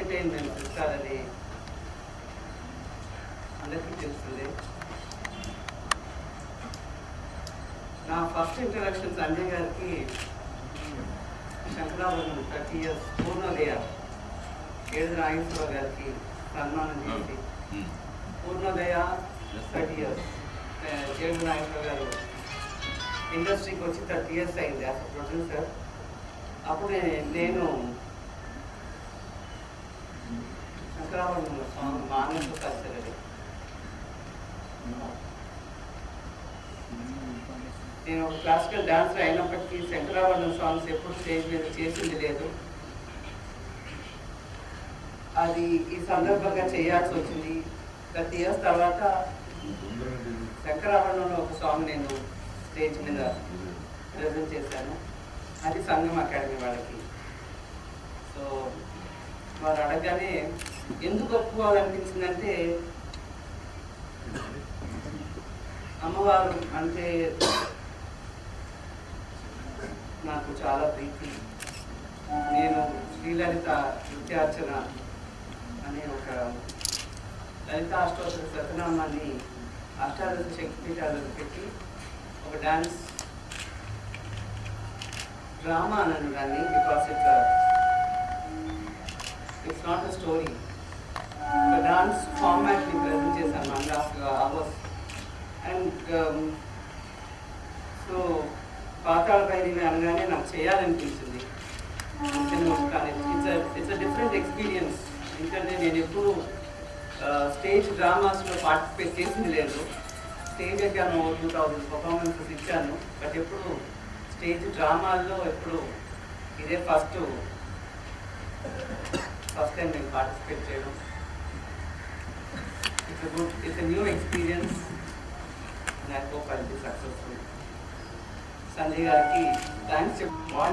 Entertainment ఇస్తారని అందరికీ తెలుస్తుంది. నా ఫస్ట్ ఇంట్రడక్షన్ సంజయ్ గారికి శంకరాభరణం థర్టీ ఇయర్స్ పూర్ణోదయ ఏడు నాగేశ్వరరావు గారికి సన్మానం చేసి పూర్ణోదయ థర్టీ ఇయర్స్ ఏడు నాగేశ్వరరావు గారు ఇండస్ట్రీకి వచ్చి థర్టీ ఇయర్స్ అయింది యాజ్ ప్రొడ్యూసర్ అప్పుడే నేను శంకరాభరణంలో స్వామి మానసు నేను ఒక క్లాసికల్ డాన్సర్ అయినప్పటికీ శంకరాభరణం సాంగ్స్ ఎప్పుడు స్టేజ్ మీద చేసింది లేదు. అది ఈ సందర్భంగా చేయాల్సి వచ్చింది. ప్రతి ఇయర్స్ తర్వాత శంకరాభరణంలో ఒక సాంగ్ నేను స్టేజ్ మీద ప్రజెంట్ చేశాను. అది సంగం అకాడమీ వాళ్ళకి. సో వారు అడగగానే ఎందుకు ఒప్పుకోవాలనిపించిందంటే అమ్మవారు అంటే నాకు చాలా ప్రీతి. నేను శ్రీలలిత నృత్యార్చన అనే ఒక లలిత అష్టోత్తర శతనామాన్ని అష్టాదశ శక్తిపీఠాలను పెట్టి ఒక డాన్స్ డ్రామా అన్నాను దాన్ని because it's it's not a story ఒక డాన్స్ ఫార్మాట్ని ప్రజెంట్ చేశాను and half hours and so Patala Bhairavi అనగానే నాకు చేయాలనిపించింది. ఇట్స్ ఇట్స్ డిఫరెంట్ ఎక్స్పీరియన్స్ ఎందుకంటే నేను ఎప్పుడు స్టేజ్ డ్రామాస్లో పార్టిసిపేట్ చేసింది లేదు. స్టేజ్ ఎక్కాను టూ థౌజండ్ పర్ఫార్మెన్సెస్ ఇచ్చాను. బట్ ఎప్పుడు స్టేజ్ డ్రామాల్లో ఎప్పుడు ఇదే ఫస్ట్ ఫస్ట్ టైం నేను పార్టిసిపేట్ చేయడం. It's a new experience and I hope I'll be successful. Sanjay Arki, thanks all